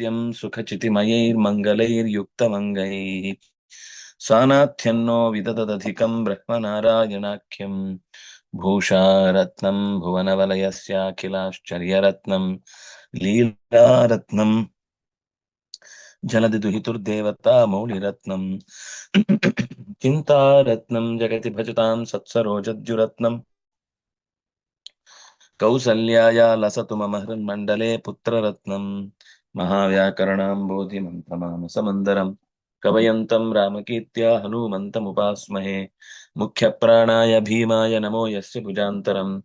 नित्यं सुखचितिमयैर्मङ्गलैर्युक्तमङ्गैः। सानाथ्यन्नो विदधदधिकं ब्रह्मनारायणाख्यं। भूषारत्नं भुवनवलयस्याखिलाश्चर्यरत्नं, लीलारत्नं जलदिदुहितुर्देवता मौलिरत्नं चिन्तारत्नं जगति भजतां सत्सरोजद्युरत्नम् कौसल्याया लसतु मम हृन्मण्डले पुत्ररत्नम् महाव्याकरणाम्बोधिमन्त्रमानसमन्दरम् कवयन्तं रामकीर्त्या हनूमन्तमुपास्महे। मुख्यप्राणाय भीमाय नमो यस्य भुजान्तरम्।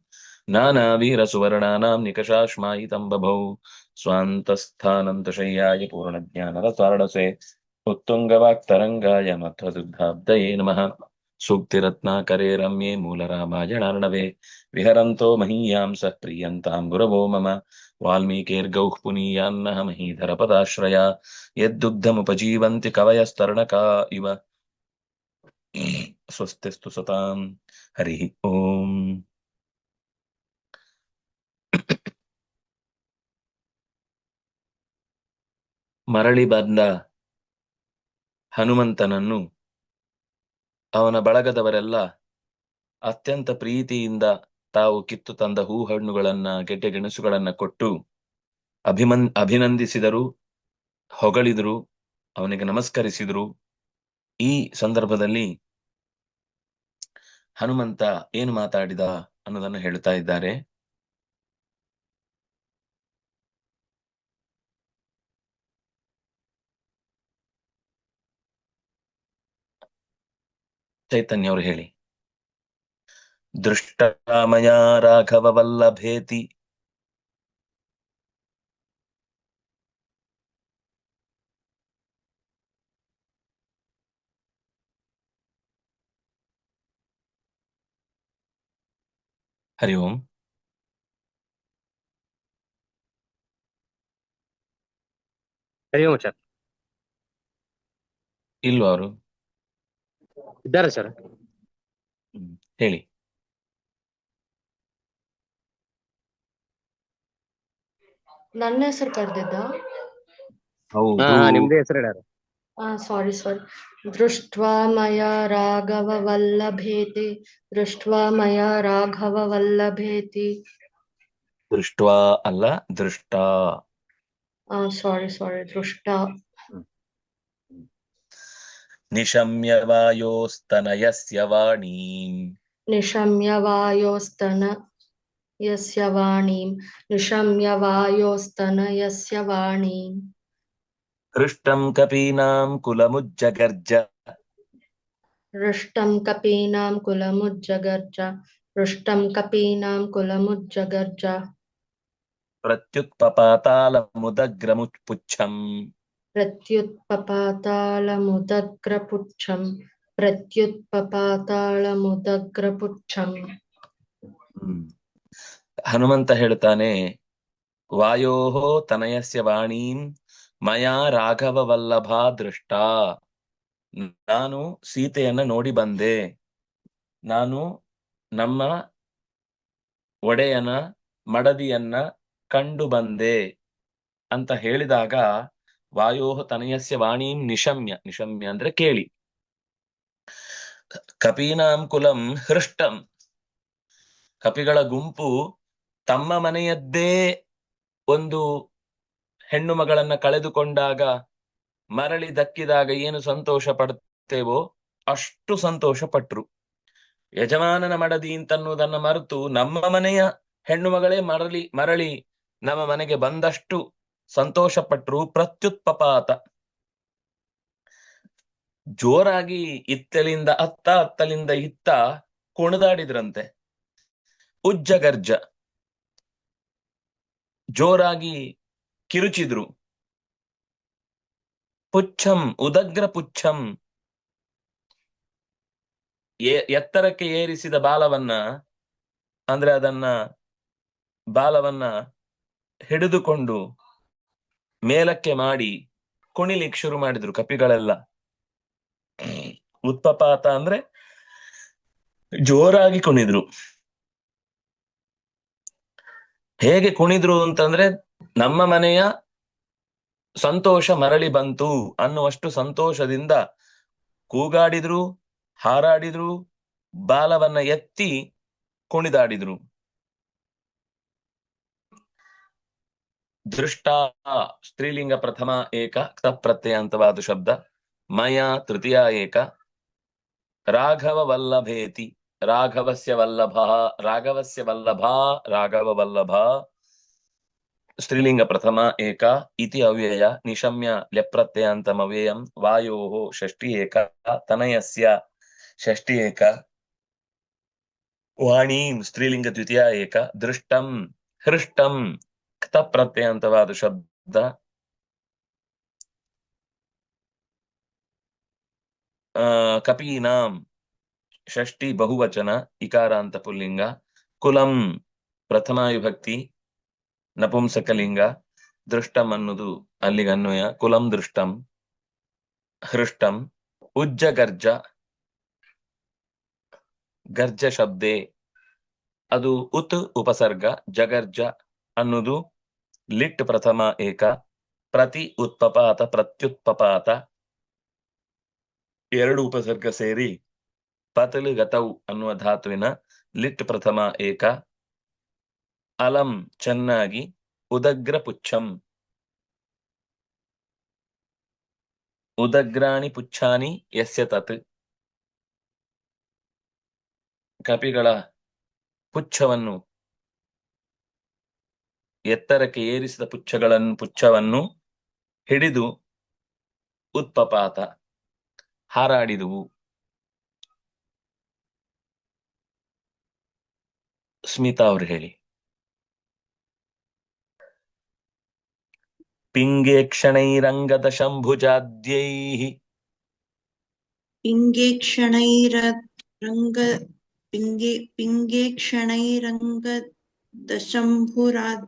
नानावीरसुवर्णानां निकषाश्मायितं बभौ। स्वान्तस्थानन्तशय्याय पूर्णज्ञानरसारणसे उत्तुङ्गवाक्तरङ्गाय मध्वदुग्धाब्दये नमः। ಸೂಕ್ತಿರತ್ನಾಕರೆ ರಮ್ಯೆ ಮೂಲರಾಮಾಯ ನಾರ್ಣವೆ ವಿಹರಂತೋ ಮಹೀಯಾಂ ಸಹ ಪ್ರಿಯಂತಾಂ ಗುರವೋ ಮಮ. ವಾಲ್ಮೀಕೇರ್ಗೌಃ ಪುನೀಯಾನ್ನಹ ಮಹೀಧರ ಪದಾಶ್ರಯ. ಯದ್ದುಗ್ಧಮುಪಜೀವಂತಿ ಕವಯಸ್ತರ್ಣಕಾ ಇವ. ಸ್ವಸ್ತಿಸ್ತು ಸತಾಂ. ಹರಿ ಓಂ. ಮರಳಿ ಬಂದ ಹನುಮಂತನನ್ನು ಅವನ ಬಳಗದವರೆಲ್ಲ ಅತ್ಯಂತ ಪ್ರೀತಿಯಿಂದ ತಾವು ಕಿತ್ತು ತಂದ ಹೂ ಹಣ್ಣುಗಳನ್ನ ಗೆಡ್ಡೆ ಗೆಣಸುಗಳನ್ನ ಕೊಟ್ಟು ಅಭಿಮನ್, ಅಭಿನಂದಿಸಿದರು, ಹೊಗಳಿದರು, ಅವನಿಗೆ ನಮಸ್ಕರಿಸಿದರು. ಈ ಸಂದರ್ಭದಲ್ಲಿ ಹನುಮಂತ ಏನು ಮಾತಾಡಿದ ಅನ್ನೋದನ್ನ ಹೇಳ್ತಾ ಇದ್ದಾರೆ. ಚೈತನ್ಯ ಅವರು ಹೇಳಿ. ದೃಷ್ಟರಾಮಯ ರಾಘವ ವಲ್ಲಭೇತಿ ಹರಿ ಓಂ. ಹರಿ ಓಂ ಸರ್ ಇಲ್ವಾ ಅವರು? ಇದ್ದಾರೆ ಸರ್. ಹೇಳಿ. ನನ್ನ ಹೆಸರು ಕರೆದಿದ್ದ. ಹೌದು. ಹಾ ಹಾ, ನಿಮ್ದೇ ಹೆಸರು ಹೇಳ್ಯಾರ ಸಾರಿ ಸಾರಿ ದೃಷ್ಟ್ವಾ ಮಯ ರಾಘವ ವಲ್ಲಭೇತಿ ದೃಷ್ಟ್ವಾ ಮಯ ರಾಘವ ವಲ್ಲಭೇತಿ ದೃಷ್ಟ್ವಾ ಅಲ್ಲ ದೃಷ್ಟ. ಸಾರಿ ಸಾರಿ ದೃಷ್ಟ. ನಿಶಮ್ಯ ವಾಯೋಸ್ತನಯಸ್ಯ ವಾಣೀಂ ನಿಶಮ್ಯ ವಾಯೋಸ್ತನ ಯಸ್ಯ ವಾಣೀಂ ನಿಶಮ್ಯ ವಾಯೋಸ್ತನ ಯಸ್ಯ ವಾಣೀಂ ಹೃಷ್ಟಂ ಕಪೀನಾಂ ಕುಲಮುಜ್ಜಗರ್ಜ ಹೃಷ್ಟಂ ಕಪೀನಾಂ ಕುಲಮುಜ್ಜಗರ್ಜ ಹೃಷ್ಟಂ ಕಪೀನಾಂ ಕುಲಮುಜ್ಜಗರ್ಜ ಪ್ರತ್ಯುತ್ಪಪಾತಾಲಮುದಗ್ರಮುಪುಚ್ಛಂ ಪ್ರತ್ಯುತ್ಪಪಾತಾಳಮುದಗ್ರಪುಚ್ಛಂ ಪ್ರತ್ಯುತ್ಪಪಾತಾಳಮುದಗ್ರಪುಚ್ಛಂ. ಹನುಮಂತ ಹೇಳ್ತಾನೆ ವಾಯೋ ತನಯಸ್ಯ ವಾಣೀಂ, ಮಯಾ ರಾಘವ ವಲ್ಲಭ ದೃಷ್ಟ. ನಾನು ಸೀತೆಯನ್ನ ನೋಡಿ ಬಂದೆ. ನಾನು ನಮ್ಮ ಒಡೆಯನ ಮಡದಿಯನ್ನ ಕಂಡು ಬಂದೆ. ಅಂತ ಹೇಳಿದಾಗ ವಾಯೋ ತನಯಸ್ಯ ವಾಣೀಂ ನಿಶಮ್ಯ ನಿಶಮ್ಯ ಅಂದ್ರೆ ಕೇಳಿ. ಕಪೀನಾಂ ಕುಲಂ ಹೃಷ್ಟಂ. ಕಪಿಗಳ ಗುಂಪು ತಮ್ಮ ಮನೆಯದ್ದೇ ಒಂದು ಹೆಣ್ಣು ಮಗಳನ್ನ ಕಳೆದುಕೊಂಡಾಗ ಮರಳಿ ದಕ್ಕಿದಾಗ ಏನು ಸಂತೋಷ ಪಡ್ತೇವೋ ಅಷ್ಟು ಸಂತೋಷ ಪಟ್ರು. ಯಜಮಾನನ ಮಡದಿ ಅಂತನ್ನುವುದನ್ನ ಮರೆತು ನಮ್ಮ ಮನೆಯ ಹೆಣ್ಣು ಮಗಳೇ ಮರಳಿ ಮರಳಿ ನಮ್ಮ ಮನೆಗೆ ಬಂದಷ್ಟು ಸಂತೋಷ ಪಟ್ರು ಪ್ರತ್ಯುತ್ಪಪಾತ ಜೋರಾಗಿ ಇತ್ತಲಿಂದ ಅತ್ತ ಅತ್ತಲಿಂದ ಇತ್ತ ಕುಣಿದಾಡಿದ್ರಂತೆ. ಉಜ್ಜಗರ್ಜ. ಜೋರಾಗಿ ಕಿರುಚಿದ್ರು. ಪುಚ್ಛಂ ಉದಗ್ರ ಪುಚ್ಛಂ ಎತ್ತರಕ್ಕೆ ಏರಿಸಿದ ಬಾಲವನ್ನ, ಅಂದ್ರೆ ಅದನ್ನ ಬಾಲವನ್ನ ಹಿಡಿದುಕೊಂಡು ಮೇಲಕ್ಕೆ ಮಾಡಿ ಕುಣಿಲಿಕ್ಕೆ ಶುರು ಮಾಡಿದ್ರು ಕಪಿಗಳೆಲ್ಲ. ಉತ್ಪಪಾತ ಅಂದ್ರೆ ಜೋರಾಗಿ ಕುಣಿದ್ರು. ಹೇಗೆ ಕುಣಿದ್ರು ಅಂತಂದ್ರೆ ನಮ್ಮ ಮನೆಯ ಸಂತೋಷ ಮರಳಿ ಬಂತು ಅನ್ನುವಷ್ಟು ಸಂತೋಷದಿಂದ ಕೂಗಾಡಿದ್ರು, ಹಾರಾಡಿದ್ರು, ಬಾಲವನ್ನ ಎತ್ತಿ ಕುಣಿದಾಡಿದ್ರು. ದೃಷ್ಟ ಸ್ತ್ರೀಲಿಂಗ ಪ್ರಥಮ ಏಕ ಕ್ತ ಪ್ರತ್ಯಯಾಂತವಾದ ಶಬ್ದ. ಮಯ ತೃತೀಯ ಏಕ. ರಾಘವ ವಲ್ಲಭೇತಿ ರಾಘವಸ್ಯ ವಲ್ಲಭ. ರಾಘವಸ್ಯ ವಲ್ಲಭ. ರಾಘವ ವಲ್ಲಭ. ಸ್ತ್ರೀಲಿಂಗ ಪ್ರಥಮ ಏಕ. ಇತಿ ಅವ್ಯಯ. ನಿಶಮ್ಯ ಲ್ಯಪ್ರತ್ಯಯಾಂತಂ ಅವ್ಯಯಂ ವಾಯೋಃ ಷಷ್ಠಿ ಏಕ. ತನಯಸ್ಯ ಷಷ್ಠಿ ಏಕ ವಾಣೀಂ ಸ್ತ್ರೀಲಿಂಗ ದ್ವಿತೀಯ ಏಕ ದೃಷ್ಟಂ ಹೃಷ್ಟಂ ಕ್ತ ಪ್ರತ್ಯಯಾಂತವಾದ ಶಬ್ದ ಕಪೀನಾಂ ಷಷ್ಠಿ ಬಹುವಚನ ಇಕಾರಾಂತ ಪುಲ್ಲಿಂಗ ಕುಲಂ ಪ್ರಥಮ ವಿಭಕ್ತಿ ನಪುಂಸಕಲಿಂಗ ದೃಷ್ಟಂ ಅನ್ನುದು ಅಲ್ಲಿಗೆ ಅನ್ವಯ ಕುಲಂ ದೃಷ್ಟಂ ಹೃಷ್ಟಂ ಉಜ್ಜ ಗರ್ಜ ಗರ್ಜ ಶಬ್ದೆ ಅದು ಉತ್ ಉಪಸರ್ಗ ಜಗರ್ಜ ಅನ್ನುದು ಲಿಟ್ ಪ್ರಥಮ ಏಕ, ಪ್ರತಿ ಉತ್ಪಪಾತ ಪ್ರತ್ಯುತ್ಪಪಾತ ಎರಡು ಉಪಸರ್ಗ ಸೇರಿ ಪತಲು ಗತವು ಅನ್ನುವ ಧಾತುವಿನ ಲಿಟ್ ಪ್ರಥಮ ಏಕ, ಅಲಂ ಚೆನ್ನಾಗಿ ಉದಗ್ರ ಪುಚ್ಛಂ. ಉದಗ್ರಾಣಿ ಪುಚ್ಛಾನಿ ಯಸ್ಯ ತತ್. ಕಪಿಗಳ ಪುಚ್ಛವನ್ನು ಎತ್ತರಕ್ಕೆ ಏರಿಸಿದ ಪುಚ್ಛಗಳನ್ನು ಪುಚ್ಛವನ್ನು ಹಿಡಿದು ಉತ್ಪಪಾತ, ಹಾರಾಡಿದುವು. ಸ್ಮಿತಾ ಅವರು ಹೇಳಿ. ಪಿಂಗೇ ಕ್ಷಣೈರಂಗದ ಶಂಭುಜಾದ್ಯೈ ಪಿಂಗೆ ಕ್ಷಣೈರ ರಂಗ ಪಿಂಗೇ ಪಿಂಗೇ ಕ್ಷಣೈರಂಗ ದಶಂಭುರಾದ್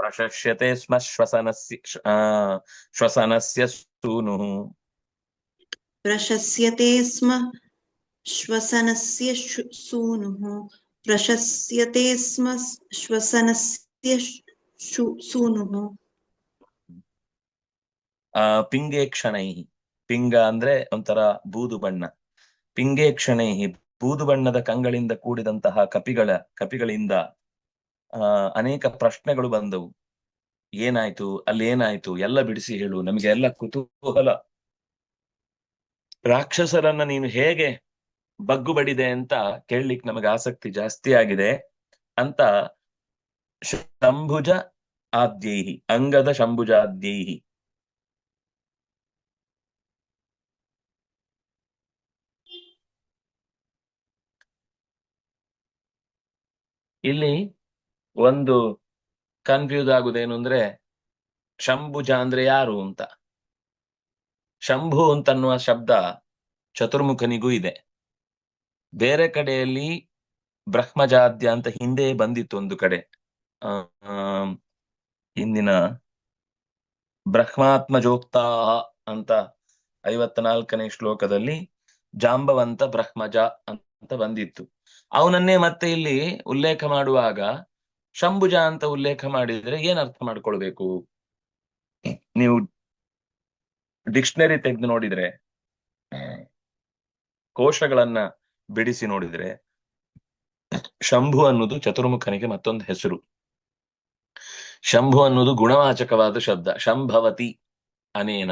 ಪ್ರಶಸ್ಯತೆ ಸ್ಮ ಶ್ವಸನಸ್ಯ ಆ, ಶ್ವಸನಸ್ಯ ಸೂನುಃ प्रशस्यते स्म श्वसनस्य शु- सूनुः प्रशस्यते स्म श्वसनस्य शु- सूनुः ಆ ಪಿಂಗೆ ಕ್ಷಣೈ ಪಿಂಗ ಅಂದ್ರೆ ಒಂಥರ ಬೂದು ಬಣ್ಣ ಪಿಂಗೆ ಕ್ಷಣೈ ಬೂದು ಬಣ್ಣದ ಕಂಗಳಿಂದ ಕೂಡಿದಂತಹ ಕಪಿಗಳ ಕಪಿಗಳಿಂದ ಆ ಅನೇಕ ಪ್ರಶ್ನೆಗಳು ಬಂದವು. ಏನಾಯ್ತು? ಅಲ್ಲಿ ಏನಾಯ್ತು? ಎಲ್ಲ ಬಿಡಿಸಿ ಹೇಳು. ನಮಗೆ ಎಲ್ಲ ಕುತೂಹಲ. ರಾಕ್ಷಸರನ್ನ ನೀನು ಹೇಗೆ ಬಗ್ಗು ಬಡಿದೆ ಅಂತ ಕೇಳಲಿಕ್ಕೆ ನಮಗೆ ಆಸಕ್ತಿ ಜಾಸ್ತಿ ಆಗಿದೆ ಅಂತ ಶಂಭುಜ ಆದ್ಯೈಹಿ, ಅಂಗದ ಶಂಭುಜ ಆದ್ಯೈಹಿ. ಇಲ್ಲಿ ಒಂದು ಕನ್ಫ್ಯೂಸ್ ಆಗುದೇನು ಅಂದ್ರೆ ಶಂಭುಜ ಅಂದ್ರೆ ಯಾರು ಅಂತ. ಶಂಭು ಅಂತನ್ನುವ ಶಬ್ದ ಚತುರ್ಮುಖನಿಗೂ ಇದೆ. ಬೇರೆ ಕಡೆಯಲ್ಲಿ ಬ್ರಹ್ಮಜಾದ್ಯ ಅಂತ ಹಿಂದೆ ಬಂದಿತ್ತು ಒಂದು ಕಡೆ. ಆ ಹಿಂದಿನ ಬ್ರಹ್ಮಾತ್ಮಜೋಕ್ತಾ ಅಂತ ಐವತ್ನಾಲ್ಕನೇ ಶ್ಲೋಕದಲ್ಲಿ ಜಾಂಬವಂತ ಬ್ರಹ್ಮಜ ಅಂತ ಬಂದಿತ್ತು. ಅವನನ್ನೇ ಮತ್ತೆ ಇಲ್ಲಿ ಉಲ್ಲೇಖ ಮಾಡುವಾಗ ಶಂಭುಜ ಅಂತ ಉಲ್ಲೇಖ ಮಾಡಿದ್ರೆ ಏನ್ ಅರ್ಥ ಮಾಡ್ಕೊಳ್ಬೇಕು? ನೀವು ಡಿಕ್ಷನರಿ ತೆಗೆದು ನೋಡಿದ್ರೆ ಕೋಶಗಳನ್ನ ಬಿಡಿಸಿ ನೋಡಿದ್ರೆ, ಶಂಭು ಅನ್ನೋದು ಚತುರ್ಮುಖನಿಗೆ ಮತ್ತೊಂದು ಹೆಸರು. ಶಂಭು ಅನ್ನೋದು ಗುಣವಾಚಕವಾದ ಶಬ್ದ. ಶಂಭವತಿ ಅನೇನ.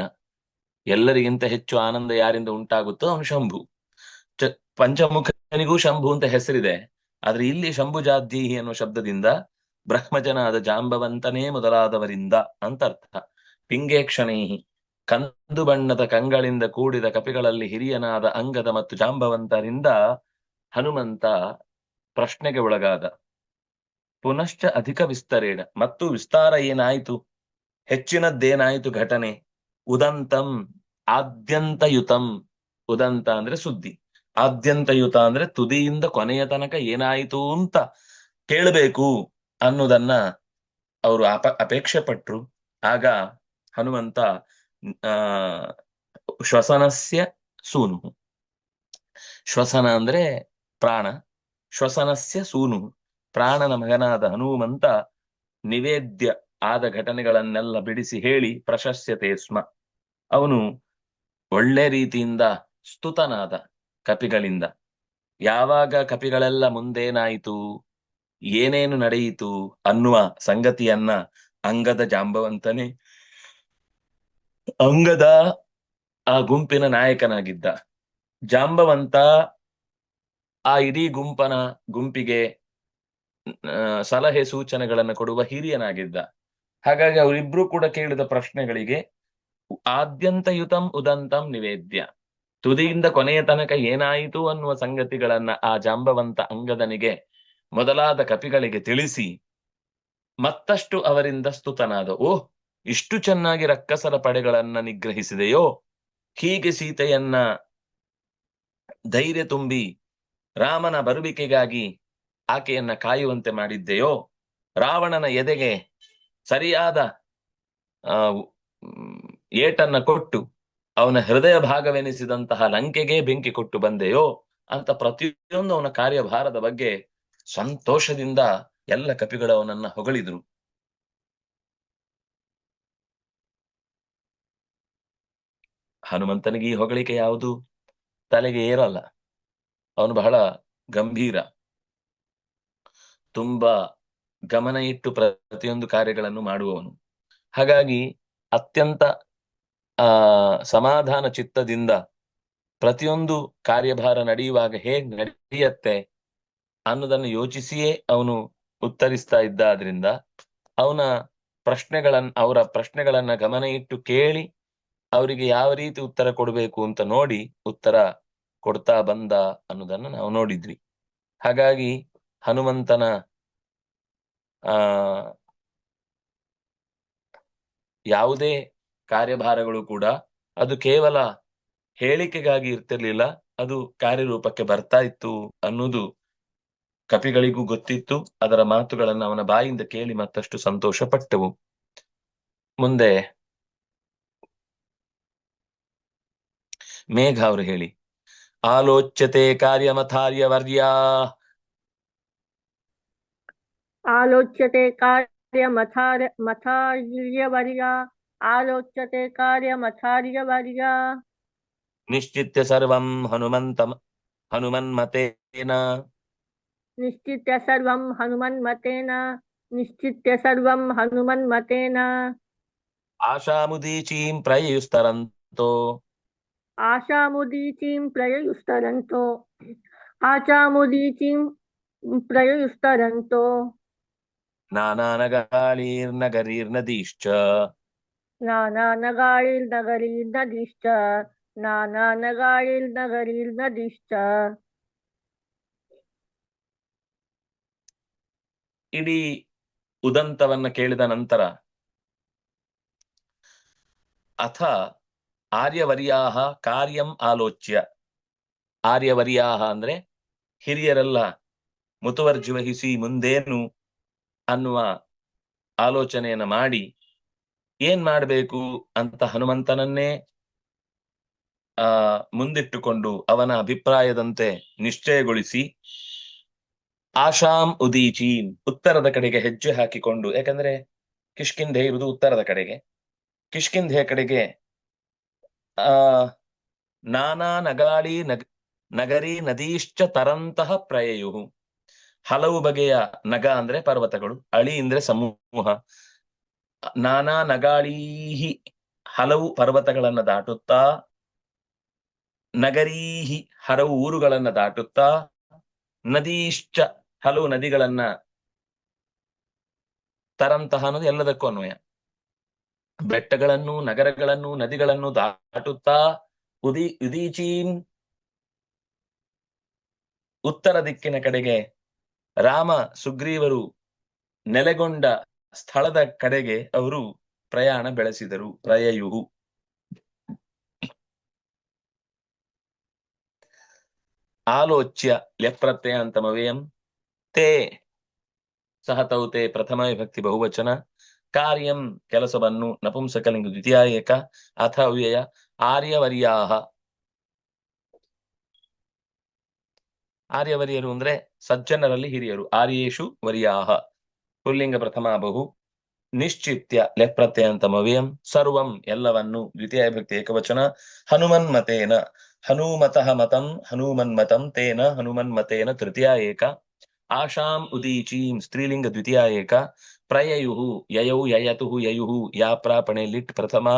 ಎಲ್ಲರಿಗಿಂತ ಹೆಚ್ಚು ಆನಂದ ಯಾರಿಂದ ಉಂಟಾಗುತ್ತೋ ಅವನು ಶಂಭು. ಚ, ಪಂಚಮುಖನಿಗೂ ಶಂಭು ಅಂತ ಹೆಸರಿದೆ. ಆದ್ರೆ ಇಲ್ಲಿ ಶಂಭುಜಾದ್ಯೀಹಿ ಅನ್ನುವ ಶಬ್ದದಿಂದ ಬ್ರಹ್ಮಜನಾದ ಜಾಂಬವಂತನೇ ಮೊದಲಾದವರಿಂದ ಅಂತ ಅರ್ಥ. ಪಿಂಗೇಕ್ಷಣೈಹಿ, ಕಂದು ಬಣ್ಣದ ಕಂಗಳಿಂದ ಕೂಡಿದ ಕಪಿಗಳಲ್ಲಿ ಹಿರಿಯನಾದ ಅಂಗದ ಮತ್ತು ಜಾಂಬವಂತರಿಂದ ಹನುಮಂತ ಪ್ರಶ್ನೆಗೆ ಒಳಗಾದ. ಪುನಶ್ಚ ಅಧಿಕ ವಿಸ್ತರೇಣ, ಮತ್ತು ವಿಸ್ತಾರ ಏನಾಯಿತು? ಹೆಚ್ಚಿನದ್ದೇನಾಯಿತು ಘಟನೆ? ಉದಂತಂ, ಆದ್ಯಂತಯುತಂ, ಉದಂತ ಅಂದ್ರೆ ಸುದ್ದಿ. ಆದ್ಯಂತಯುತ ಅಂದ್ರೆ ತುದಿಯಿಂದ ಕೊನೆಯ ತನಕ ಏನಾಯಿತು ಅಂತ ಕೇಳಬೇಕು ಅನ್ನೋದನ್ನ ಅವರು ಅಪ, ಅಪೇಕ್ಷೆ ಪಟ್ರು. ಆಗ ಹನುಮಂತ, ಆ, ಶ್ವಸನಸ್ಯ ಸೂನು. ಶ್ವಸನ ಅಂದ್ರೆ ಪ್ರಾಣ. ಶ್ವಸನಸ್ಯ ಸೂನು. ಪ್ರಾಣನ ಮಗನಾದ ಹನುಮಂತ ನಿವೇದ್ಯ ಆದ ಘಟನೆಗಳನ್ನೆಲ್ಲ ಬಿಡಿಸಿ ಹೇಳಿ ಪ್ರಶಸ್ಯತೆ ಸ್ಮ. ಅವನು ಒಳ್ಳೆ ರೀತಿಯಿಂದ ಸ್ತುತನಾದ. ಕಪಿಗಳಿಂದ. ಯಾವಾಗ ಕಪಿಗಳೆಲ್ಲ ಮುಂದೇನಾಯಿತು? ಏನೇನು ನಡೆಯಿತು ಅನ್ನುವ ಸಂಗತಿಯನ್ನ ಅಂಗದ ಜಾಂಬವಂತನೆ, ಅಂಗದ ಆ ಗುಂಪಿನ ನಾಯಕನಾಗಿದ್ದ. ಜಾಂಬವಂತ ಆ ಇಡೀ ಗುಂಪನ ಗುಂಪಿಗೆ ಸಲಹೆ ಸೂಚನೆಗಳನ್ನು ಕೊಡುವ ಹಿರಿಯನಾಗಿದ್ದ. ಹಾಗಾಗಿ ಅವರಿಬ್ರು ಕೂಡ ಕೇಳಿದ ಪ್ರಶ್ನೆಗಳಿಗೆ ಆದ್ಯಂತಯುತಂ ಉದಂತಂ ನಿವೇದ್ಯ. ತುದಿಯಿಂದ ಕೊನೆಯ ತನಕ ಏನಾಯಿತು ಅನ್ನುವ ಸಂಗತಿಗಳನ್ನ ಆ ಜಾಂಬವಂತ ಅಂಗದನಿಗೆ ಮೊದಲಾದ ಕಪಿಗಳಿಗೆ ತಿಳಿಸಿ ಮತ್ತಷ್ಟು ಅವರಿಂದ ಸ್ತುತನಾದ ಓ ಇಷ್ಟು ಚೆನ್ನಾಗಿ ರಕ್ಕಸರ ಪಡೆಗಳನ್ನ ನಿಗ್ರಹಿಸಿದೆಯೋ? ಹೀಗೆ ಸೀತೆಯನ್ನ ಧೈರ್ಯ ತುಂಬಿ ರಾಮನ ಬರುವಿಕೆಗಾಗಿ ಆಕೆಯನ್ನ ಕಾಯುವಂತೆ ಮಾಡಿದ್ದೆಯೋ? ರಾವಣನ ಎದೆಗೆ ಸರಿಯಾದ ಏಟನ್ನ ಕೊಟ್ಟು ಅವನ ಹೃದಯ ಭಾಗವೆನಿಸಿದಂತಹ ಲಂಕೆಗೆ ಬೆಂಕಿ ಕೊಟ್ಟು ಬಂದೆಯೋ, ಅಂತ ಪ್ರತಿಯೊಂದು ಅವನ ಕಾರ್ಯಭಾರದ ಬಗ್ಗೆ ಸಂತೋಷದಿಂದ ಎಲ್ಲ ಕಪಿಗಳು ಅವನನ್ನ ಹೊಗಳಿದ್ರು. ಹನುಮಂತನಿಗೆ ಈ ಹೊಗಳಿಕೆ ಯಾವುದು? ತಲೆಗೆ ಏರಲ್ಲ. ಅವನು ಬಹಳ ಗಂಭೀರ. ತುಂಬಾ ಗಮನ ಇಟ್ಟು ಪ್ರತಿಯೊಂದು ಕಾರ್ಯಗಳನ್ನು ಮಾಡುವವನು. ಹಾಗಾಗಿ ಅತ್ಯಂತ ಆ ಸಮಾಧಾನ ಚಿತ್ತದಿಂದ ಪ್ರತಿಯೊಂದು ಕಾರ್ಯಭಾರ ನಡೆಯುವಾಗ ಹೇಗ್ ನಡೆಯುತ್ತೆ ಅನ್ನೋದನ್ನು ಯೋಚಿಸಿಯೇ ಅವನು ಉತ್ತರಿಸ್ತಾ ಇದ್ದಾದ್ರಿಂದ ಅವನ ಪ್ರಶ್ನೆಗಳನ್ನ ಅವರ ಪ್ರಶ್ನೆಗಳನ್ನ ಗಮನ ಇಟ್ಟು ಕೇಳಿ ಅವರಿಗೆ ಯಾವ ರೀತಿ ಉತ್ತರ ಕೊಡಬೇಕು ಅಂತ ನೋಡಿ ಉತ್ತರ ಕೊಡ್ತಾ ಬಂದ ಅನ್ನೋದನ್ನ ನಾವು ನೋಡಿದ್ವಿ. ಹಾಗಾಗಿ ಹನುಮಂತನ, ಆ, ಯಾವುದೇ ಕಾರ್ಯಭಾರಗಳು ಕೂಡ ಅದು ಕೇವಲ ಹೇಳಿಕೆಗಾಗಿ ಇರ್ತಿರ್ಲಿಲ್ಲ, ಅದು ಕಾರ್ಯರೂಪಕ್ಕೆ ಬರ್ತಾ ಇತ್ತು ಅನ್ನೋದು ಕಪಿಗಳಿಗೂ ಗೊತ್ತಿತ್ತು, ಅದರ ಮಾತುಗಳನ್ನು ಅವನ ಬಾಯಿಂದ ಕೇಳಿ ಮತ್ತಷ್ಟು ಸಂತೋಷ ಪಟ್ಟವು ಮುಂದೆ ಮೇಘ ಅವರು ಹೇಳಿ, ಆಲೋಚ್ಯತೆ ಕಾರ್ಯಮಥಾರ್ಯವರ್ಯ ಆಲೋಚ್ಯತೆ ಕಾರ್ಯ ಕಾರ್ಯಮಥಾರ್ಯವರ್ಯಾ ఆలోచతే ఆలోచ్యతే కార్యమచార్యవర్యా. నిశ్చిత్య సర్వం హనుమంత హనుమన్మతేన. నిశ్చిత్య సర్వం హనుమన్మతేన నిశ్చిత్య సర్వం హనుమన్మతేన. ఆశాముదీచీం ప్రయయుస్తరంతో. ఆశాముదీచీం ప్రయయుస్తరంతో. ఆచాముదీచీం ప్రయయుస్తరంతో. నానానగాళీర్నగరీర్నదీశ్చ ಜ್ಞಾನಾನಗಾಳಿಲ್ ನಗರಿಲ್ ನದಿಷ್ಟ ಜ್ಞಾನಾನಗಾಳಿಲ್ ನಗರಿಲ್ ನದಿಷ್ಟ ಇಡೀ ಉದಂತವನ್ನ ಕೇಳಿದ ನಂತರ ಅಥ ಆರ್ಯವರ್ಯಾಹ ಕಾರ್ಯಂ ಆಲೋಚ್ಯ. ಆರ್ಯವರ್ಯಾಹ ಅಂದ್ರೆ ಹಿರಿಯರೆಲ್ಲ ಮುತುವರ್ಜಿ ವಹಿಸಿ ಮುಂದೇನು ಅನ್ನುವ ಆಲೋಚನೆಯನ್ನ ಮಾಡಿ ಏನ್ ಮಾಡಬೇಕು ಅಂತ ಹನುಮಂತನನ್ನೇ, ಆ, ಮುಂದಿಟ್ಟುಕೊಂಡು ಅವನ ಅಭಿಪ್ರಾಯದಂತೆ ನಿಶ್ಚಯಗೊಳಿಸಿ, ಆಶಾಂ ಉದೀಚೀಂ ಉತ್ತರದ ಕಡೆಗೆ ಹೆಜ್ಜೆ ಹಾಕಿಕೊಂಡು, ಯಾಕಂದ್ರೆ ಕಿಷ್ಕಿಂಧೆ ಇರುವುದು ಉತ್ತರದ ಕಡೆಗೆ ಕಿಷ್ಕಿಂಧೆ ಕಡೆಗೆ, ಆ, ನಾನಾ ನಗಾಳಿ ನಗ, ನಗರಿ ನದೀಶ್ಚ ತರಂತಹ ಪ್ರಯೆಯು ಹಲವು ಬಗೆಯ ನಗ ಅಂದ್ರೆ ಪರ್ವತಗಳು, ಅಳಿ ಅಂದ್ರೆ ಸಮೂಹ. ನಾನಾ ನಗಾಳೀಹಿ ಹಲವು ಪರ್ವತಗಳನ್ನ ದಾಟುತ್ತಾ, ನಗರೀಹಿ ಹಲವು ಊರುಗಳನ್ನ ದಾಟುತ್ತಾ, ನದೀಶ್ಚ ಹಲವು ನದಿಗಳನ್ನ ತರಂತಹ ಅನ್ನೋದು ಎಲ್ಲದಕ್ಕೂ ಅನ್ವಯ. ಬೆಟ್ಟಗಳನ್ನು, ನಗರಗಳನ್ನು, ನದಿಗಳನ್ನು ದಾಟುತ್ತಾ, ಉದಿ, ಉದೀಚೀನ್ ಉತ್ತರ ದಿಕ್ಕಿನ ಕಡೆಗೆ ರಾಮ ಸುಗ್ರೀವರು ನೆಲೆಗೊಂಡ ಸ್ಥಳದ ಕಡೆಗೆ ಅವರು ಪ್ರಯಾಣ ಬೆಳೆಸಿದರು ಪ್ರಯಯುಹು ಆಲೋಚ್ಯ ಲೆಪ್ರತ್ಯಯಾಂತಮವೇಯಂ ತೇ ಸಹ ತೌತೆ ಪ್ರಥಮ ವಿಭಕ್ತಿ ಬಹುವಚನ. ಕಾರ್ಯಂ ಕೆಲಸವನ್ನು ನಪುಂಸಕಲಿಂಗ ದ್ವಿತೀಯ ಏಕ ಅಥ ವ್ಯಯ ಆರ್ಯವರ್ಯಾಹ. ಆರ್ಯವರಿಯರು ಅಂದ್ರೆ ಸಜ್ಜನರಲ್ಲಿ ಹಿರಿಯರು. ಆರ್ಯೇಶು ವರ್ಯಾಹ. ಪುಲ್ಲಿಂಗ ಪ್ರಥಮ ಬಹು ನಿಶ್ಚಿತ್ಯ ಲೆಪ್ರತ್ಯಂತಮವ್ಯಯಂ ಸರ್ವಂ ಎಲ್ಲವನ್ನು ದ್ವಿತೀಯ ವಿಭಕ್ತಿ ಏಕವಚನ ಹನುಮನ್ಮತೇನ ಹನುಮತಃ ಮತಂ ಹನುಮನ್ಮತಂ ತೇನ ಹನುಮನ್ಮತೇನ ತೃತೀಯ ಏಕ. ಆಶಾಂ ಉದೀಚೀಂ ಸ್ತ್ರೀಲಿಂಗ ದ್ವಿತೀಯ ಏಕ. ಪ್ರಯಯು ಯಯೌ ಯಯತುಹು ಯಯುಹು ಯಾ ಪ್ರಾಪಣೆ ಲಿಟ್ ಪ್ರಥಮ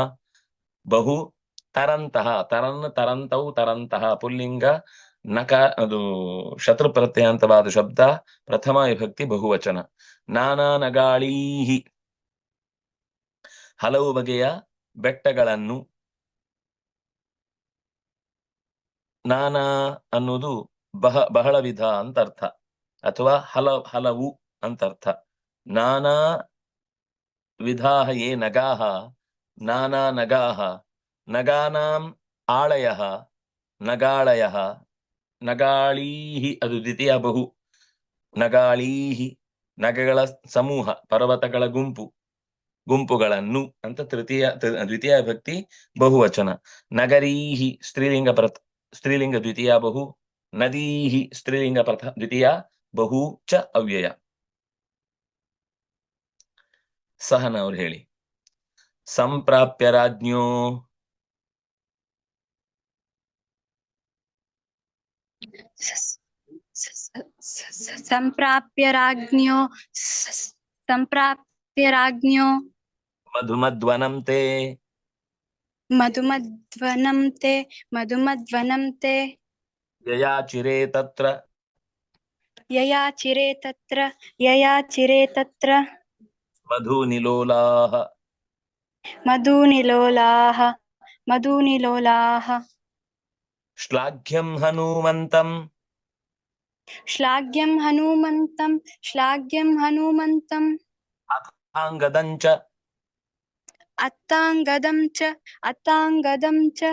ಬಹು. ತರಂತಹ ತರನ್ ತರಂತೌ ತರಂತಹ ಪುಲ್ಲಿಂಗ ನಕ ಅದು ಶತ್ರು ಪ್ರತ್ಯಯಾಂತವಾದ ಶಬ್ದ ಪ್ರಥಮ ವಿಭಕ್ತಿ ಬಹುವಚನ. ನಾನಾ ನಗಾಳೀಹಿ. ಹಲವು ಬಗೆಯ ಬೆಟ್ಟಗಳನ್ನು ನಾನಾ ಅನ್ನುವುದು ಬಹ, ಬಹಳ ವಿಧ ಅಂತ ಅರ್ಥ ಅಥವಾ ಹಲ, ಹಲವು ಅಂತ ಅರ್ಥ ನಾನಾ ವಿಧಾಹ ಯೇ ನಗಾಹ, ನಾನಾ ನಗಾಹ. ನಗಾನಾಂ ಆಳಯ, ನಗಾಳಯಃ. ನಗಾಳೀಹಿ ಅದು ದ್ವಿತೀಯ ಬಹು. ನಗಾಳೀಹಿ ನಗಗಳ ಸಮೂಹ, ಪರ್ವತಗಳ ಗುಂಪು, ಗುಂಪುಗಳನ್ನು ಅಂತ ತೃತೀಯ ದ್ವಿತೀಯ ವಿಭಕ್ತಿ ಬಹುವಚನ. ನಗರೀಹಿ ಸ್ತ್ರೀಲಿಂಗ ಪ್ರಥ, ಸ್ತ್ರೀಲಿಂಗ ದ್ವಿತೀಯ ಬಹು, ನದೀಹಿ ಸ್ತ್ರೀಲಿಂಗ ಪ್ರಥ, ದ್ವಿತೀಯ ಬಹು ಚ ಅವ್ಯಯ. ಸಹನ ಅವ್ರು ಹೇಳಿ. ಸಂಪ್ರಾಪ್ಯ ರಾಜ್ಞೋ संप्राप्य राज्ञो संप्राप्य राज्ञो मधुमध्वनम ते। मधुमध्वनम ते मधुमध्वनम ते। यया चिरे तत्र। यया चिरे तत्र यया चिरे तत्र। मधुनिलोलाः। मधुनिलोलाः मधुनिलोलाः। श्लाघ्यं हनुमन्तम् श्लाघ्यं हनुमन्तं श्लाघ्यं हनुमन्तम् अथाङ्गदं च अत्ताङ्गदं च अत्ताङ्गदं च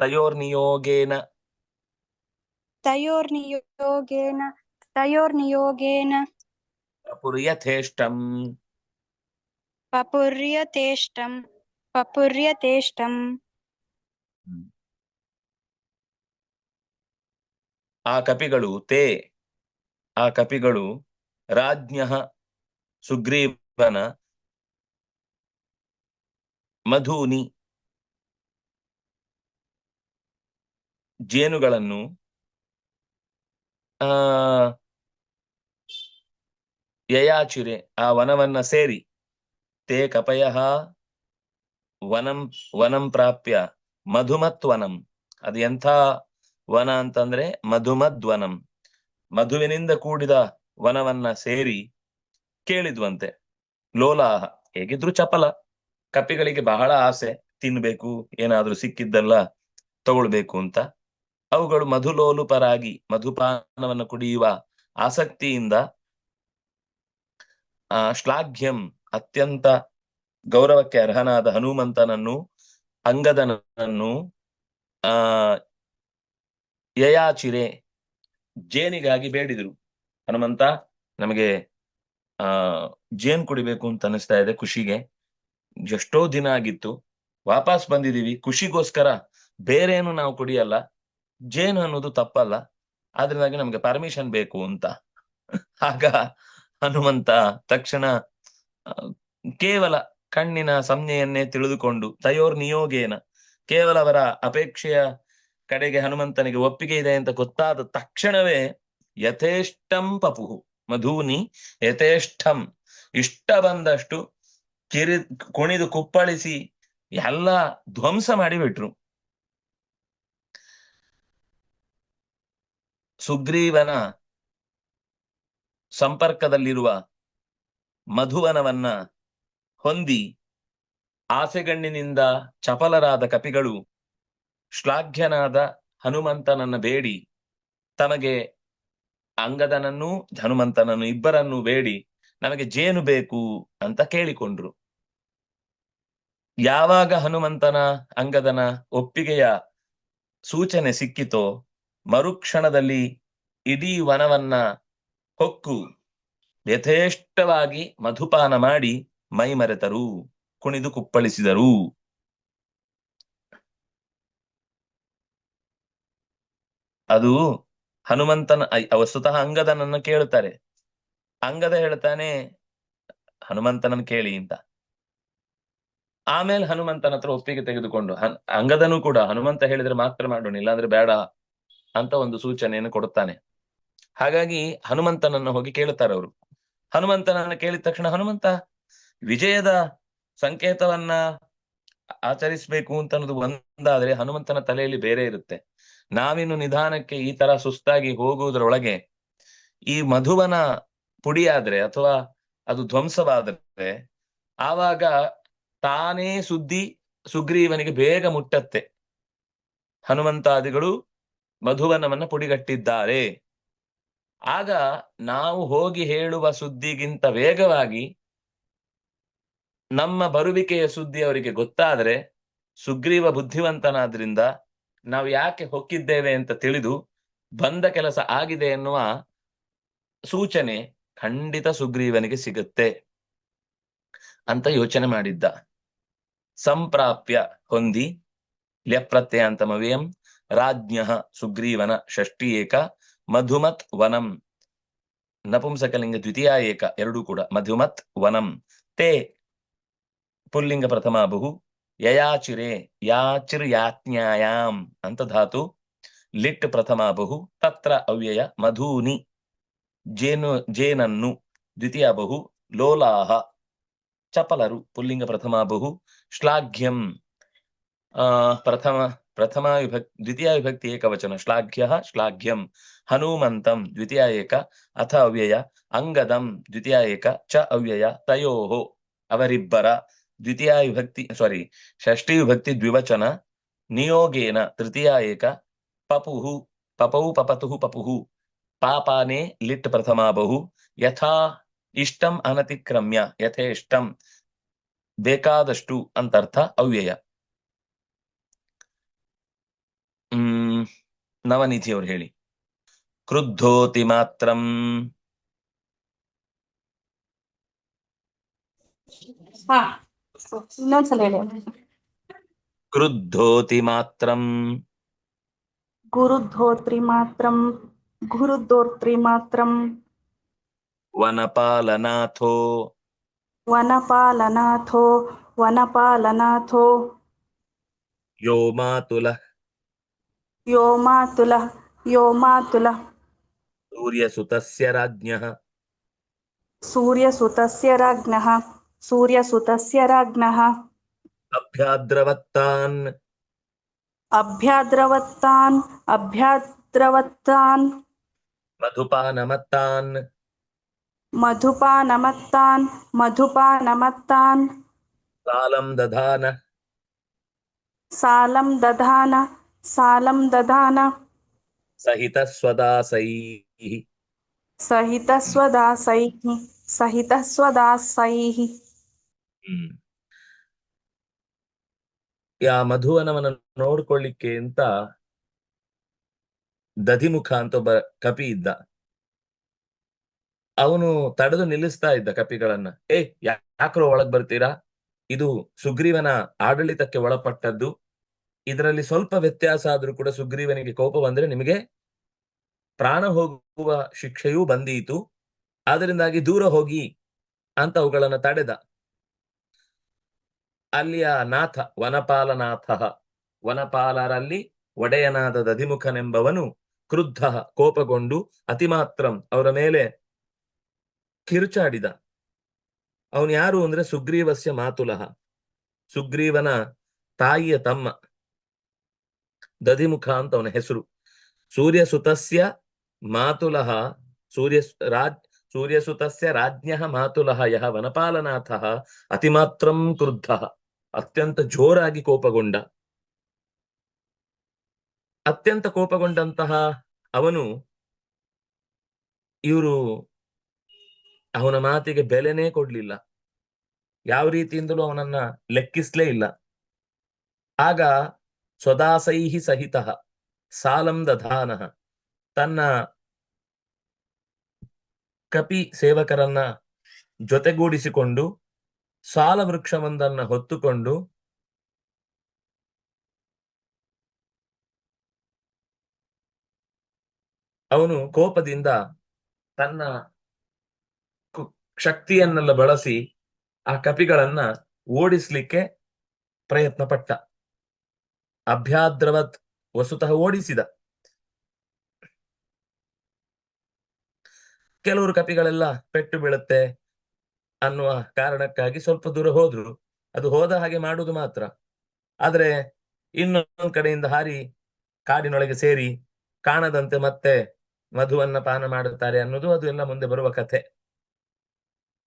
तयोर्नियोगेन तयोर्नियोगेन तयोर्नियोगेन पपुर्यथेष्टम् पपुर्यतेष्टम् पपुर्यतेष्टम् ಆ ಕಪಿಗಳು ತೇ, ಆ ಕಪಿಗಳು ರಾಜ್ಞ ಸುಗ್ರೀವನ ಮಧೂನಿ. ಜೇನುಗಳನ್ನು, ಆ, ಯಯಾಚಿರೆ, ಆ ವನವನ್ನ ಸೇರಿ, ತೇ ಕಪಯ ವನಂ ವನಂ ಪ್ರಾಪ್ಯ ಮಧುಮತ್ವನಂ. ಅದು ಎಂಥ ವನ ಅಂತಂದ್ರೆ ಮಧುಮಧ್ವನಂ. ಮಧುವಿನಿಂದ ಕೂಡಿದ ವನವನ್ನ ಸೇರಿ ಕೇಳಿದ್ವಂತೆ. ಲೋಲಾಹ. ಹೇಗಿದ್ರು ಚಪಲ. ಕಪಿಗಳಿಗೆ ಬಹಳ ಆಸೆ. ತಿನ್ಬೇಕು, ಏನಾದ್ರೂ ಸಿಕ್ಕಿದ್ದೆಲ್ಲ ತಗೊಳ್ಬೇಕು ಅಂತ. ಅವುಗಳು ಮಧುಲೋಲುಪರಾಗಿ, ಮಧುಪಾನವನ್ನು ಕುಡಿಯುವ ಆಸಕ್ತಿಯಿಂದ, ಆ, ಶ್ಲಾಘ್ಯಂ, ಅತ್ಯಂತ ಗೌರವಕ್ಕೆ ಅರ್ಹನಾದ ಹನುಮಂತನನ್ನು, ಅಂಗದನನ್ನು, ಆ ಯಯಾಚಿರೆ. ಜೇನಿಗಾಗಿ ಬೇಡಿದ್ರು. ಹನುಮಂತ, ನಮಗೆ, ಆ, ಜೇನ್ ಕುಡಿಬೇಕು ಅಂತ ಅನಿಸ್ತಾ ಇದೆ ಖುಷಿಗೆ. ಎಷ್ಟೋ ದಿನ ಆಗಿತ್ತು. ವಾಪಸ್ ಬಂದಿದೀವಿ ಖುಷಿಗೋಸ್ಕರ ಬೇರೇನು ನಾವು ಕುಡಿಯಲ್ಲ. ಜೇನು ಅನ್ನೋದು ತಪ್ಪಲ್ಲ. ಆದ್ರಿಂದಾಗಿ ನಮ್ಗೆ ಪರ್ಮಿಷನ್ ಬೇಕು ಅಂತ. ಆಗ ಹನುಮಂತ ತಕ್ಷಣ ಕೇವಲ ಕಣ್ಣಿನ ಸಂಜ್ಞೆಯನ್ನೇ ತಿಳಿದುಕೊಂಡು ತಯೋರ್ ನಿಯೋಗೇನ ಕೇವಲ ಅವರ ಅಪೇಕ್ಷೆಯ ಕಡೆಗೆ ಹನುಮಂತನಿಗೆ ಒಪ್ಪಿಗೆ ಇದೆ ಅಂತ ಗೊತ್ತಾದ ತಕ್ಷಣವೇ ಯಥೇಷ್ಟಂ ಪಪುಹು, ಮಧೂನಿ ಯಥೇಷ್ಟಂ, ಇಷ್ಟ ಬಂದಷ್ಟು ಕಿರಿ ಕುಣಿದು ಕುಪ್ಪಳಿಸಿ ಎಲ್ಲ ಧ್ವಂಸ ಮಾಡಿಬಿಟ್ರು. ಸುಗ್ರೀವನ ಸಂಪರ್ಕದಲ್ಲಿರುವ ಮಧುವನವನ್ನ ಹೊಂದಿ ಆಸೆಗಣ್ಣಿನಿಂದ ಚಪಲರಾದ ಕಪಿಗಳು ಶ್ಲಾಘ್ಯನಾದ ಹನುಮಂತನನ್ನ ಬೇಡಿ. ತಮಗೆ ಅಂಗದನನ್ನೂ ಹನುಮಂತನನ್ನು ಇಬ್ಬರನ್ನೂ ಬೇಡಿ. ನಮಗೆ ಜೇನು ಬೇಕು ಅಂತ ಕೇಳಿಕೊಂಡ್ರು. ಯಾವಾಗ ಹನುಮಂತನ ಅಂಗದನ ಒಪ್ಪಿಗೆಯ ಸೂಚನೆ ಸಿಕ್ಕಿತೋ, ಮರುಕ್ಷಣದಲ್ಲಿ ಇಡೀ ವನವನ್ನ ಹೊಕ್ಕು, ಯಥೇಷ್ಟವಾಗಿ ಮಧುಪಾನ ಮಾಡಿ ಮೈಮರೆತರು, ಕುಣಿದು ಕುಪ್ಪಳಿಸಿದರು. ಅದು ಹನುಮಂತನ ವಸ್ತುತಃ ಅಂಗದನನ್ನು ಕೇಳುತ್ತಾರೆ. ಅಂಗದ ಹೇಳ್ತಾನೆ, ಹನುಮಂತನನ್ನ ಕೇಳಿ ಅಂತ. ಆಮೇಲೆ ಹನುಮಂತನ ಹತ್ರ ಒಪ್ಪಿಗೆ ತೆಗೆದುಕೊಂಡು ಅಂಗದನು ಕೂಡ ಹನುಮಂತ ಹೇಳಿದ್ರೆ ಮಾತ್ರ ಮಾಡೋಣ ಇಲ್ಲಾಂದ್ರೆ ಬೇಡ ಅಂತ ಒಂದು ಸೂಚನೆಯನ್ನು ಕೊಡುತ್ತಾನೆ. ಹಾಗಾಗಿ ಹನುಮಂತನನ್ನ ಹೋಗಿ ಕೇಳುತ್ತಾರೆ ಅವರು. ಹನುಮಂತನನ್ನ ಕೇಳಿದ ತಕ್ಷಣ, ಹನುಮಂತ, ವಿಜಯದ ಸಂಕೇತವನ್ನ ಆಚರಿಸ್ಬೇಕು ಅಂತ ಅನ್ನೋದು ಒಂದಾದ್ರೆ ಹನುಮಂತನ ತಲೆಯಲ್ಲಿ ಬೇರೆ ಇರುತ್ತೆ. ನಾವಿನ್ನು ನಿಧಾನಕ್ಕೆ ಈ ತರ ಸುಸ್ತಾಗಿ ಹೋಗುವುದರೊಳಗೆ ಈ ಮಧುವನ ಪುಡಿಯಾದ್ರೆ ಅಥವಾ ಅದು ಧ್ವಂಸವಾದ್ರೆ ಆವಾಗ ತಾನೇ ಸುದ್ದಿ ಸುಗ್ರೀವನಿಗೆ ಬೇಗ ಮುಟ್ಟತ್ತೆ. ಹನುಮಂತಾದಿಗಳು ಮಧುವನವನ್ನ ಪುಡಿಗಟ್ಟಿದ್ದಾರೆ. ಆಗ ನಾವು ಹೋಗಿ ಹೇಳುವ ಸುದ್ದಿಗಿಂತ ವೇಗವಾಗಿ ನಮ್ಮ ಬರುವಿಕೆಯ ಸುದ್ದಿ ಅವರಿಗೆ ಗೊತ್ತಾದ್ರೆ ಸುಗ್ರೀವ ಬುದ್ಧಿವಂತನಾದ್ರಿಂದ ನಾವು ಯಾಕೆ ಹೊಕ್ಕಿದ್ದೇವೆ ಅಂತ ತಿಳಿದು ಬಂದ ಕೆಲಸ ಆಗಿದೆ ಎನ್ನುವ ಸೂಚನೆ ಖಂಡಿತ ಸುಗ್ರೀವನಿಗೆ ಸಿಗುತ್ತೆ ಅಂತ ಯೋಚನೆ ಮಾಡಿದ್ದ. ಸಂಪ್ರಾಪ್ಯ ಹೊಂದಿ ಲ್ಯಪ್ರತ್ಯಯ ಅಂತ ಮವಿಯಂ ರಾಜ್ಞ ಸುಗ್ರೀವನ ಷಷ್ಠಿ ಏಕ ಮಧುಮತ್ ವನಂ. ನಪುಂಸಕಲಿಂಗ ದ್ವಿತೀಯ ಏಕ ಎರಡೂ ಕೂಡ ಮಧುಮತ್ ವನಂ. ತೇ ಪುಲ್ಲಿಂಗ ಪ್ರಥಮ ಬಹು ಯಯಾಚಿರೆ ಯಾಚಿರ್ ಯಾಜ್ಞಾಯಾಮ್ ಅಂತ ಧಾತು. ಲಿಟ್ ಪ್ರಥಮ ಬಹು, ತತ್ರ ಅವ್ಯಯ ಮಧೂನಿ. ಜೇನು, ಜೇನನ್ನು ದ್ವಿತೀಯ ಬಹು, ಲೋಲಾಹ ಚಪಲರು ಪುಲ್ಲಿಂಗ ಪ್ರಥಮ ಬಹು, ಶ್ಲಾಘ್ಯಂ ಪ್ರಥಮ ಪ್ರಥಮ ವಿಭಕ್, ದ್ವಿತೀಯ ವಿಭಕ್ತಿ ಏಕವಚನ ಶ್ಲಾಘ್ಯ ಶ್ಲಾಘ್ಯಂ, ಹನುಮಂತಂ ದ್ವಿತೀಯ ಏಕ ಅಥ ಅವ್ಯಯ ಅಂಗದಂ ದ್ವಿತೀಯ ಏಕ, ಚ ಅವ್ಯಯ ತಯೋಹೋ ಅವರಿಬ್ಬರ ದ್ವಿತೀಯ ವಿಭಕ್ತಿ ಸಾರಿ ಷಷ್ಠಿ ವಿಭಕ್ತಿ ದ್ವಿವಚನ, ನಿಯೋಗೇನ ತೃತೀಯ ಏಕ, ಪಪುಹು, ಪಪೌ ಪಪತುಹು ಪಪುಹು, ಪಾಪಾನೆ ಲಿಟ್ ಪ್ರಥಮ ಬಹು, ಯಥಾ ಇಷ್ಟಂ ಅನತಿಕ್ರಮ್ಯ, ಯಥೇಷ್ಟಂ ಬೇಕಾದಷ್ಟು ಅಂತರ್ಥ ಅವ್ಯಯ. ಹ್ಮ್ ನವನಿಧಿ ಅವ್ರು ಹೇಳಿ. ಕ್ರುದ್ಧೋತಿ ಮಾತ್ರಂ. ಹಾ ಇನ್ನೊಂದ್ಸಲ ಹೇಳಿ ಕ್ರುದ್ಧೋತಿ ಮಾತ್ರಂ ಗುರುಧೋತ್ರಿ ಮಾತ್ರಂ ಗುರುಧೋತ್ರಿ ಮಾತ್ರಂ ವನಪಾಲನಾಥೋ ವನಪಾಲನಾಥೋ ವನಪಾಲನಾಥೋ ಯೋ ಮಾತುಲ ಯೋ ಮಾತುಲ ಯೋ ಮಾತುಲ ಸೂರ್ಯಸುತಸ್ಯ ರಾಜ್ಞಃ ಸೂರ್ಯಸುತಸ್ಯ ರಾಜ್ಞಃ ಸೂರ್ಯಸುತಸ್ಯ ರಾಜ್ಞಃ ಅಭ್ಯಾದ್ರವತ್ತಾನ್ ಅಭ್ಯಾದ್ರವತ್ತಾನ್ ಅಭ್ಯಾದ್ರವತ್ತಾನ್ ಮಧುಪಾನಮತ್ತಾನ್ ಮಧುಪಾನಮತ್ತಾನ್ ಮಧುಪಾನಮತ್ತಾನ್ ಸಾಲಂ ದಧಾನ ಸಾಲಂ ದಧಾನ ಸಾಲಂ ಹ್ಮ್. ಯಾ ಮಧುವನವನ ನೋಡ್ಕೊಳ್ಳಿಕ್ಕೆ ಅಂತ ದಧಿಮುಖ ಅಂತ ಒಬ್ಬ ಕಪಿ ಇದ್ದ. ಅವನು ತಡೆದು ನಿಲ್ಲಿಸ್ತಾ ಇದ್ದ ಕಪಿಗಳನ್ನ. ಏ, ಯಾಕ್ರೋ ಒಳಗ್ ಬರ್ತೀರಾ? ಇದು ಸುಗ್ರೀವನ ಆಡಳಿತಕ್ಕೆ ಒಳಪಟ್ಟದ್ದು. ಇದರಲ್ಲಿ ಸ್ವಲ್ಪ ವ್ಯತ್ಯಾಸ ಆದ್ರೂ ಕೂಡ ಸುಗ್ರೀವನಿಗೆ ಕೋಪ ಬಂದ್ರೆ ನಿಮಗೆ ಪ್ರಾಣ ಹೋಗುವ ಶಿಕ್ಷೆಯೂ ಬಂದೀತು. ಆದ್ದರಿಂದಾಗಿ ದೂರ ಹೋಗಿ ಅಂತ ಅವುಗಳನ್ನ ತಡೆದ. ಅಲ್ಲಿಯ ನಾಥ ವನಪಾಲನಾಥ. ವನಪಾಲರಲ್ಲಿ ಒಡೆಯನಾದ ದಧಿಮುಖನೆಂಬವನು ಕ್ರುದ್ಧ, ಕೋಪಗೊಂಡು ಅತಿಮಾತ್ರಂ ಅವರ ಮೇಲೆ ಕಿರುಚಾಡಿದ. ಅವನು ಯಾರು ಅಂದ್ರೆ ಸುಗ್ರೀವಸ್ಯ ಮಾತುಲಹ. ಸುಗ್ರೀವನ ತಾಯಿಯ ತಮ್ಮ. ದಧಿಮುಖ ಅಂತ ಅವನ ಹೆಸರು. ಸೂರ್ಯಸುತಸ್ಯ ಮಾತುಲಹ, ಸೂರ್ಯ ರಾಜ್, ಸೂರ್ಯಸುತಸ್ಯ ರಾಜ್ಞ ಮಾತುಲಹ, ಯಹ ವನಪಾಲನಾಥ, ಅತಿಮಾತ್ರಂ ಕ್ರುದ್ಧ. ಅತ್ಯಂತ ಜೋರಾಗಿ ಕೋಪಗೊಂಡ. ಅತ್ಯಂತ ಕೋಪಗೊಂಡಂತಹ ಅವನು ಇವರು ಅವನ ಮಾತಿಗೆ ಬೆಲೆನೇ ಕೊಡ್ಲಿಲ್ಲ. ಯಾವ ರೀತಿಯಿಂದಲೂ ಅವನನ್ನ ಲೆಕ್ಕಿಸ್ಲೇ ಇಲ್ಲ. ಆಗ ಸ್ವದಾಸೈಹಿ ಸಹಿತ ಸಾಲಂ ದಧಾನ ತನ್ನ ಕಪಿ ಸೇವಕರನ್ನ ಜೊತೆಗೂಡಿಸಿಕೊಂಡು ಸಾಲ ವೃಕ್ಷವೊಂದನ್ನ ಹೊತ್ತುಕೊಂಡು ಅವನು ಕೋಪದಿಂದ ತನ್ನ ಶಕ್ತಿಯನ್ನೆಲ್ಲ ಬಳಸಿ ಆ ಕಪಿಗಳನ್ನ ಓಡಿಸ್ಲಿಕ್ಕೆ ಪ್ರಯತ್ನ ಪಟ್ಟ ಅಭ್ಯಾದ್ರವತ್ ವಸುತಃ ಓಡಿಸಿದ. ಕೆಲವರು ಕಪಿಗಳೆಲ್ಲ ಪೆಟ್ಟು ಬೀಳುತ್ತೆ ಅನ್ನುವ ಕಾರಣಕ್ಕಾಗಿ ಸ್ವಲ್ಪ ದೂರ ಹೋದ್ರು. ಅದು ಹೋದ ಹಾಗೆ ಮಾಡುವುದು ಮಾತ್ರ. ಆದ್ರೆ ಇನ್ನೊಂದ್ ಕಡೆಯಿಂದ ಹಾರಿ ಕಾಡಿನೊಳಗೆ ಸೇರಿ ಕಾಣದಂತೆ ಮತ್ತೆ ಮಧುವನ್ನ ಪಾನ ಮಾಡುತ್ತಾರೆ ಅನ್ನೋದು ಅದು ಎಲ್ಲ ಮುಂದೆ ಬರುವ ಕಥೆ.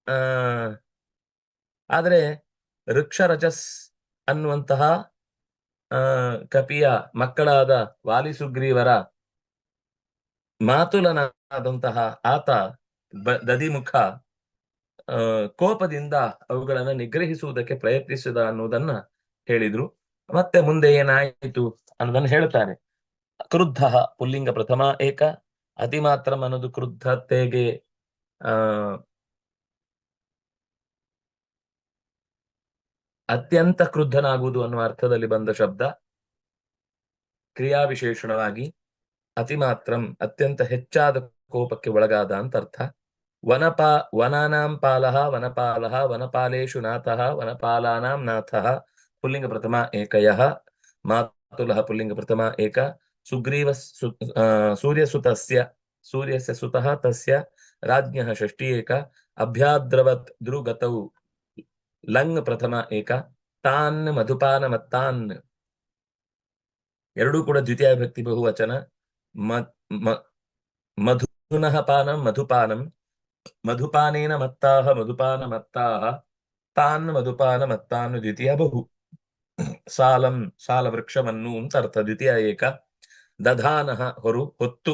ಆ, ಆದ್ರೆ ವೃಕ್ಷರಜಸ್ ಅನ್ನುವಂತಹ, ಆ, ಕಪಿಯ ಮಕ್ಕಳಾದ ವಾಲಿಸುಗ್ರೀವರ ಮಾತುಲನಾದಂತಹ ಆತ ಬ- ದದಿಮುಖ ಕೋಪದಿಂದ ಅವುಗಳನ್ನ ನಿಗ್ರಹಿಸುವುದಕ್ಕೆ ಪ್ರಯತ್ನಿಸಿದ ಅನ್ನುವುದನ್ನ ಹೇಳಿದ್ರು. ಮತ್ತೆ ಮುಂದೆ ಏನಾಯಿತು ಅನ್ನೋದನ್ನ ಹೇಳ್ತಾರೆ. ಕ್ರುದ್ಧ ಪುಲ್ಲಿಂಗ ಪ್ರಥಮ ಏಕ ಅತಿ ಮಾತ್ರ ಅನ್ನೋದು ಕ್ರುದ್ಧತೆಗೆ ಅತ್ಯಂತ ಕ್ರುದ್ಧನಾಗುವುದು ಅನ್ನುವ ಅರ್ಥದಲ್ಲಿ ಬಂದ ಶಬ್ದ. ಕ್ರಿಯಾ ವಿಶೇಷಣವಾಗಿ ಅತಿ ಮಾತ್ರಂ ಅತ್ಯಂತ ಹೆಚ್ಚಾದ ಕೋಪಕ್ಕೆ ಒಳಗಾದ ಅಂತ ಅರ್ಥ. ವನಪ ವನಾನಾಂ ಪಾಲಃ ವನಪಾಲಃ ವನಪಾಲೇಶು ನಾಥಃ ವನಪಾಲಾನಾಂ ನಾಥಃ ಪುಲ್ಲಿಂಗ ಪ್ರಥಮ ಏಕಯಃ ಮಾತುಲಃ ಪುಲ್ಲಿಂಗ ಪ್ರಥಮ ಏಕ ಸುಗ್ರೀವ ಸು ಆ, ಸೂರ್ಯಸುತಸ್ಯ ಸೂರ್ಯಸ್ಯ ಸುತಃ ತಸ್ಯ ರಾಜ್ಞಃ ಷಷ್ಠಿ ಏಕ ಅಭ್ಯಾದ್ರವತ್ ಧ್ರುಗತೌ ಲಂಗ್ ಪ್ರಥಮ ಏಕ ತಾನ್ ಮಧುಪಾನ ಮತ್ತಾನ್ ಎರಡೂ ಕೂಡ ದ್ವಿತೀಯ ವ್ಯಕ್ತಿ ಬಹುವಚನ ಮ- ಮ- ಮಧುನಃ ಪಾನಂ ಮಧುಪಾನಂ ಮಧುಪಾನೇನ ಮತ್ತಾಹ ಮಧುಪಾನ ಮತ್ತಾಹ ತಾನ್ ಮಧುಪಾನ ಮತ್ತಾನು ದ್ವಿತೀಯ ಬಹು ಸಾಲಂ ಸಾಲ ವೃಕ್ಷವನ್ನು ಅಂತ ಅರ್ಥ. ದ್ವಿತೀಯ ಏಕ. ದಧಾನಃ ಹೊರು, ಹೊತ್ತು.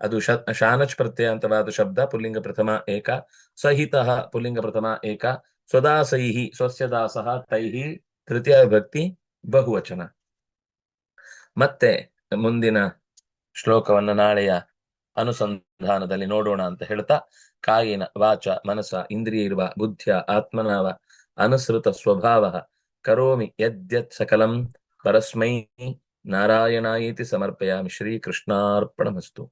ಅದು ಶ, ಶಾನಚ್ ಪ್ರತ್ಯಯಾಂತವಾದ ಶಬ್ದ, ಪುಲ್ಲಿಂಗ ಪ್ರಥಮ ಏಕ. ಸಹಿತ ಪುಲ್ಲಿಂಗ ಪ್ರಥಮ ಏಕ. ಸ್ವದಾಸೈಹಿ ಸ್ವಸ್ಯ ದಾಸಃ ತೈಹಿ, ತೃತೀಯ ವಿಭಕ್ತಿ, ಬಹುವಚನ. ಮತ್ತೆ ಮುಂದಿನ ಶ್ಲೋಕವನ್ನ ನಾಳೆಯ ಅನುಸಂಧಾನದಲ್ಲಿ ನೋಡೋಣ ಅಂತ ಹೇಳ್ತಾ ಕಾಯಿನ ವಾಚ ಮನಸ ಇಂದ್ರಿಯ ಇರುವ ಬುದ್ಧಿಯ ಆತ್ಮನಾವ ಅನುಸೃತ ಸ್ವಭಾವ ಕರೋಮಿ ಯದ್ಯತ್ ಸಕಲಂ ಪರಸ್ಮೈ ನಾರಾಯಣಾಯೇತಿ ಸಮರ್ಪಯಾಮಿ ಶ್ರೀಕೃಷ್ಣಾರ್ಪಣಮಸ್ತು.